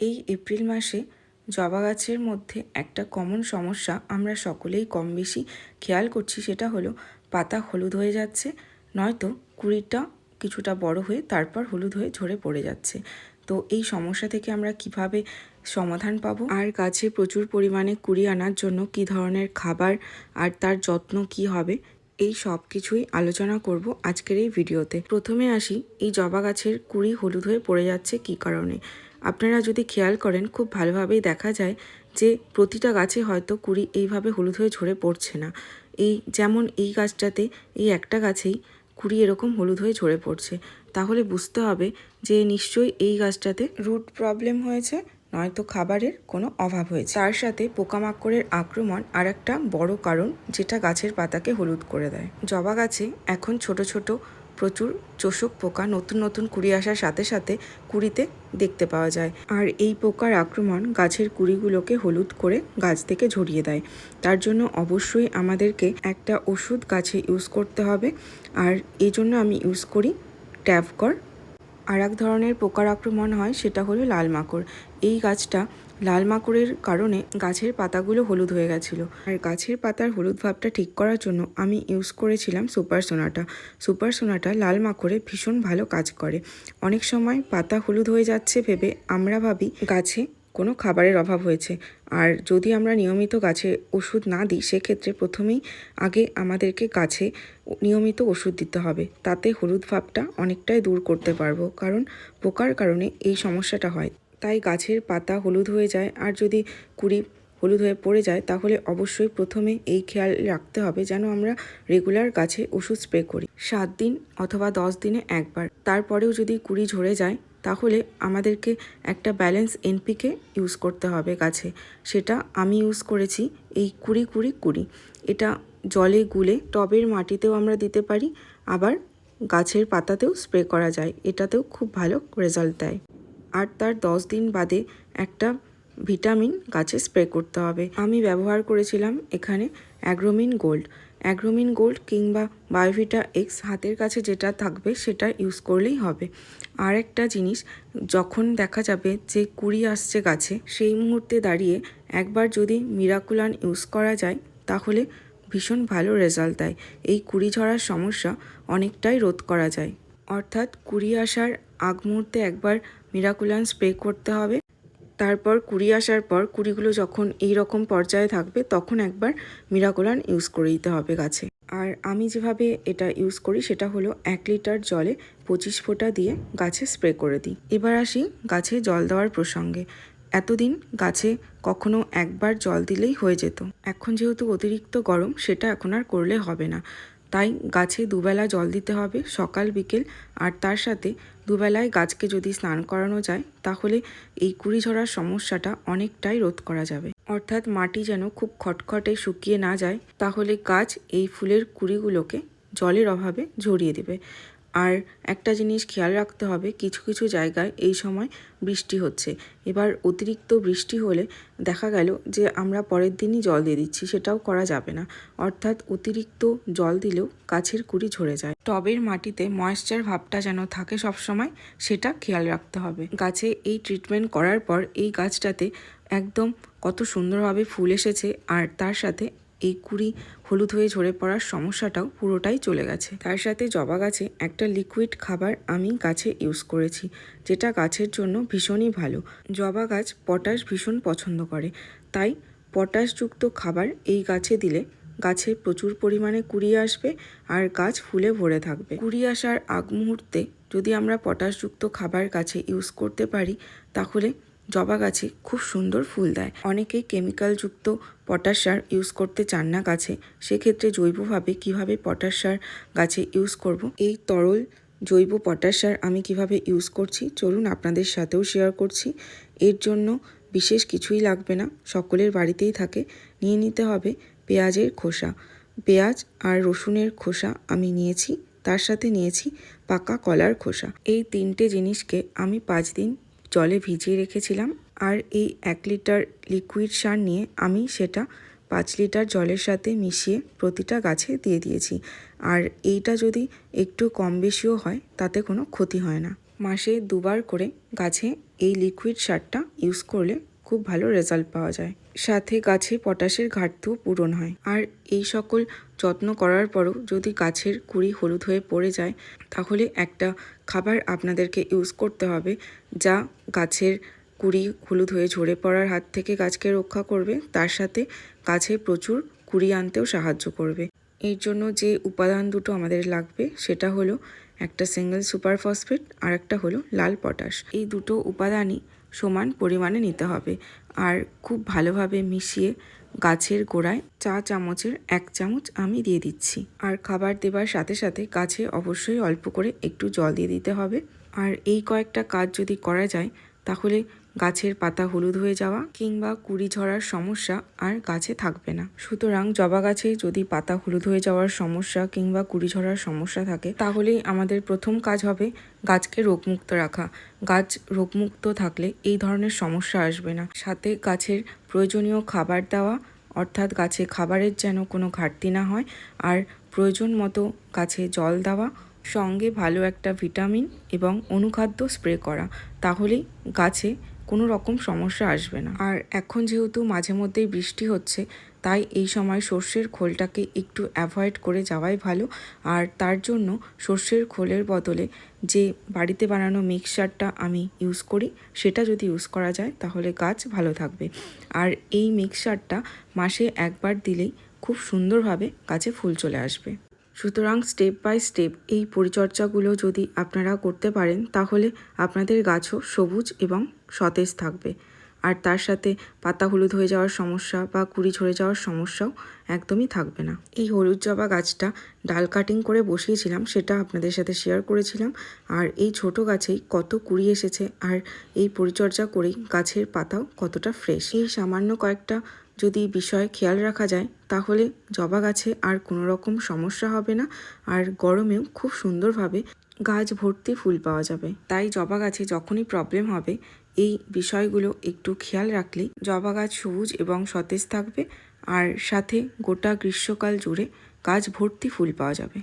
এই এপ্রিল মাসে জবা গাছের মধ্যে একটা কমন সমস্যা আমরা সকলেই কম বেশি খেয়াল করছি সেটা হলো পাতা হলুদ হয়ে যাচ্ছে, নয়তো কুড়িটা কিছুটা বড় হয়ে তারপর হলুদ হয়ে ঝরে পড়ে যাচ্ছে। তো এই সমস্যা থেকে আমরা কীভাবে সমাধান পাবো? আর গাছে প্রচুর পরিমাণে কুড়ি আনার জন্য কি ধরনের খাবার আর তার যত্ন কি হবে? এই সব কিছুই আলোচনা করব আজকের এই ভিডিওতে। প্রথমে আসি, এই জবা গাছের কুড়ি হলুদ হয়ে পড়ে যাচ্ছে কি কারণে? আপনারা যদি খেয়াল করেন, খুব ভালোভাবেই দেখা যায় যে প্রতিটা গাছে হয়তো কুড়ি এইভাবে হলুদ হয়ে ঝরে পড়ছে না। এই যেমন এই গাছটাতে এই একটা গাছেই কুড়ি এরকম হলুদ হয়ে ঝরে পড়ছে। তাহলে বুঝতে হবে যে নিশ্চয়ই এই গাছটাতে রুট প্রবলেম হয়েছে, নয়তো খাবারের কোনো অভাব হয়েছে। তার সাথে পোকামাকড়ের আক্রমণ আর একটা বড় কারণ, যেটা গাছের পাতাকে হলুদ করে দেয়। জবা গাছে এখন ছোট ছোট প্রচুর চোষক পোকা নতুন নতুন কুড়ি আসার সাথে সাথে কুড়িতে দেখতে পাওয়া যায়। আর এই পোকার আক্রমণ গাছের কুড়িগুলোকে হলুদ করে গাছ থেকে ঝরিয়ে দেয়। তার জন্য অবশ্যই আমাদেরকে একটা ওষুধ গাছে ইউজ করতে হবে। আর এই জন্য আমি ইউজ করি ট্যাভকর আর এক ধরনের পোকার আক্রমণ হয় সেটা হলো লাল মাকড়। এই গাছটা লাল মাকড়ের কারণে গাছের পাতাগুলো হলুদ হয়ে গেছিল। আর গাছের পাতার হলুদ ভাবটা ঠিক করার জন্য আমি ইউজ করেছিলাম সুপার সোনাটা সুপার সোনাটা লাল মাকড়ে ভীষণ ভালো কাজ করে। অনেক সময় পাতা হলুদ হয়ে যাচ্ছে ভেবে আমরা ভাবি গাছে কোনো খাবারের অভাব হয়েছে। আর যদি আমরা নিয়মিত গাছে ওষুধ না দিই, সেক্ষেত্রে প্রথমেই আগে আমাদেরকে গাছে নিয়মিত ওষুধ দিতে হবে। তাতে হলুদ ভাবটা অনেকটাই দূর করতে পারব। কারণ পোকার কারণে এই সমস্যাটা হয়। তাই গাছের পাতা হলুদ হয়ে যায়। আর যদি কুড়ি হলুদ হয়ে পড়ে যায়, তাহলে অবশ্যই প্রথমে এই খেয়াল রাখতে হবে যেন আমরা রেগুলার গাছে ওষুধ স্প্রে করি। সাত দিন অথবা দশ দিনে একবার। তারপরেও যদি কুড়ি ঝরে যায়, তাহলে আমাদেরকে একটা ব্যালেন্স এনপিকে ইউজ করতে হবে গাছে। সেটা আমি ইউজ করেছি এই কুড়ি কুড়ি কুড়ি। এটা জলে গুলে টবের মাটিতেও আমরা দিতে পারি, আবার গাছের পাতাতেও স্প্রে করা যায়। এটাতেও খুব ভালো রেজাল্ট দেয়। আর তার দশ দিন বাদে একটা ভিটামিন গাছে স্প্রে করতে হবে। আমি ব্যবহার করেছিলাম এখানে অ্যাগ্রোমিন গোল্ড। অ্যাগ্রোমিন গোল্ড কিংবা বায়োভিটা এক্স হাতের কাছে যেটা থাকবে সেটা ইউজ করলেই হবে। আর একটা জিনিস, যখন দেখা যাবে যে কুড়ি আসছে গাছে, সেই মুহূর্তে দাঁড়িয়ে একবার যদি মিরাকুলান ইউজ করা যায়, তাহলে ভীষণ ভালো রেজাল্ট দেয়। এই কুড়ি ঝরার সমস্যা অনেকটাই রোধ করা যায়। অর্থাৎ কুড়ি আসার আগ মুহূর্তে একবার মিরাকুলান স্প্রে করতে হবে। তারপর কুড়ি আসার পর কুড়িগুলো যখন এই রকম পর্যায়ে থাকবে, তখন একবার মিরাকুলান ইউজ করে দিতে হবে গাছে। আর আমি যেভাবে এটা ইউজ করি, সেটা হলো এক লিটার জলে পঁচিশ ফোঁটা দিয়ে গাছে স্প্রে করে দিই। এবার আসি গাছে জল দেওয়ার প্রসঙ্গে। এতদিন গাছে কখনো একবার জল দিলেই হয়ে যেত। এখন যেহেতু অতিরিক্ত গরম, সেটা এখন আর করলে হবে না। তাই গাছে দুবেলা জল দিতে হবে সকাল, বিকেল আর তার সাথে দুবেলায় গাছকে যদি স্নান করানো যায় তাহলে এই কুড়ি ঝরার সমস্যাটা অনেকটাই রোধ করা যাবে। অর্থাৎ মাটি যেন খুব খটখটে শুকিয়ে না যায় তাহলে গাছ এই ফুলের কুড়িগুলোকে জলের অভাবে ঝরিয়ে দেবে। আর একটা জিনিস খেয়াল রাখতে হবে, কিছু কিছু জায়গায় এই সময় বৃষ্টি হচ্ছে। এবার অতিরিক্ত বৃষ্টি হলে দেখা গেল যে আমরা পরের দিনই জল দিয়ে দিচ্ছি, সেটাও করা যাবে না। অর্থাৎ অতিরিক্ত জল দিলেও গাছের কুড়ি ঝরে যায়। টবের মাটিতে ময়েশ্চার ভাবটা যেন থাকে সবসময়, সেটা খেয়াল রাখতে হবে। গাছে এই ট্রিটমেন্ট করার পর এই গাছটাতে একদম কত সুন্দরভাবে ফুল এসেছে, আর তার সাথে এই কুড়ি হলুদ হয়ে ঝরে পড়ার সমস্যাটাও পুরোটাই চলে গেছে। তার সাথে জবা গাছে একটা লিকুইড খাবার আমি গাছে ইউজ করেছি, যেটা গাছের জন্য ভীষণই ভালো। জবা গাছ পটাশ ভীষণ পছন্দ করে, তাই পটাশযুক্ত খাবার এই গাছে দিলে গাছে প্রচুর পরিমাণে কুড়ি আসবে আর গাছ ফুলে ভরে থাকবে। কুড়ি আসার আগ মুহূর্তে যদি আমরা পটাশযুক্ত খাবার গাছে ইউজ করতে পারি, তাহলে জবা গাছে খুব সুন্দর ফুল দেয়। অনেকেই কেমিক্যালযুক্ত পটাশ সার ইউজ করতে চান না গাছে। সেক্ষেত্রে জৈবভাবে কীভাবে পটাশ সার গাছে ইউজ করব? এই তরল জৈব পটাশ সার আমি কীভাবে ইউজ করছি? চলুন আপনাদের সাথেও শেয়ার করছি। এর জন্য বিশেষ কিছুই লাগবে না। সকলের বাড়িতেই থাকে। নিয়ে নিতে হবে পেঁয়াজের খোসা। পেঁয়াজ আর রসুনের খোসা আমি নিয়েছি। তার সাথে নিয়েছি পাকা কলার খোসা। এই তিনটে জিনিসকে আমি পাঁচ দিন জলে ভিজিয়ে রেখেছিলাম আর এই এক লিটার লিকুইড সার নিয়ে আমি সেটা পাঁচ লিটার জলের সাথে মিশিয়ে প্রতিটা গাছে দিয়ে দিয়েছি। আর এইটা যদি একটু কম বেশিও হয়, তাতে কোনো ক্ষতি হয় না। মাসে দুবার করে গাছে এই লিকুইড সারটা ইউজ করলে খুব ভালো রেজাল্ট পাওয়া যায়। সাথে গাছে পটাশের ঘাটতিও পূরণ হয়। আর এই সকল যত্ন করার পরও যদি গাছের কুড়ি হলুদ হয়ে পড়ে যায়, তাহলে একটা খাবার আপনাদেরকে ইউজ করতে হবে যা গাছের কুড়ি হলুদ হয়ে ঝরে পড়ার হাত থেকে গাছকে রক্ষা করবে। তার সাথে গাছে প্রচুর কুড়ি আনতেও সাহায্য করবে। এর জন্য যে উপাদান দুটো আমাদের লাগবে, সেটা হলো একটা সিঙ্গেল সুপার ফসফেট আর একটা হলো লাল পটাশ। এই দুটো উপাদানই সমান পরিমাণে নিতে হবে। আর খুব ভালোভাবে মিশিয়ে গাছের গোড়ায় চা চামচের এক চামচ আমি দিয়ে দিচ্ছি। আর খাবার দেবার সাথে সাথে গাছে অবশ্যই অল্প করে একটু জল দিয়ে দিতে হবে। আর এই কয়েকটা কাজ যদি করা যায়, তাহলে গাছের পাতা হলুদ হয়ে যাওয়া কিংবা কুড়ি ঝরার সমস্যা আর গাছে থাকবে না। সুতরাং জবা গাছে যদি পাতা হলুদ হয়ে যাওয়ার সমস্যা কিংবা কুড়ি ঝরার সমস্যা থাকে, তাহলেই আমাদের প্রথম কাজ হবে গাছকে রোগমুক্ত রাখা। গাছ রোগমুক্ত থাকলে এই ধরনের সমস্যা আসবে না। সাথে গাছের প্রয়োজনীয় খাবার দেওয়া, অর্থাৎ গাছে খাবারের যেন কোনো ঘাটতি না হয়, আর প্রয়োজন মতো গাছে জল দেওয়া, সঙ্গে ভালো একটা ভিটামিন এবং অনুখাদ্য স্প্রে করা। তাহলেই গাছে কোনো রকম সমস্যা আসবে না। আর এখন যেহেতু মাঝে মধ্যেই বৃষ্টি হচ্ছে, তাই এই সময় সর্ষের খোলটাকে একটু অ্যাভয়েড করে যাওয়াই ভালো। আর তার জন্য সর্ষের খোলের বদলে যে বাড়িতে বানানো মিক্সচারটা আমি ইউজ করি, সেটা যদি ইউজ করা যায়, তাহলে গাছ ভালো থাকবে। আর এই মিক্সচারটা মাসে একবার দিলেই খুব সুন্দরভাবে গাছে ফুল চলে আসবে। সুতরাং স্টেপ বাই স্টেপ এই পরিচর্যাগুলো যদি আপনারা করতে পারেন, তাহলে আপনাদের গাছও সবুজ এবং সতেজ থাকবে। আর তার সাথে পাতা হলুদ হয়ে যাওয়ার সমস্যা বা কুড়ি ঝরে যাওয়ার সমস্যাও একদমই থাকবে না। এই হলুদ জবা গাছটা ডাল কাটিং করে বসিয়েছিলাম, সেটা আপনাদের সাথে শেয়ার করেছিলাম। আর এই ছোট গাছেই কত কুড়ি এসেছে, আর এই পরিচর্যা করেই গাছের পাতাও কতটা ফ্রেশ এই সামান্য কয়েকটা যদি বিষয় খেয়াল রাখা যায়, তাহলে জবা গাছে আর কোনো রকম সমস্যা হবে না। আর গরমেও খুব সুন্দরভাবে গাছ ভর্তি ফুল পাওয়া যাবে। তাই জবা গাছে যখনই প্রবলেম হবে, এই বিষয়গুলো একটু খেয়াল রাখলেই জবা গাছ সবুজ এবং সতেজ থাকবে। আর সাথে গোটা গ্রীষ্মকাল জুড়ে গাছ ভর্তি ফুল পাওয়া যাবে।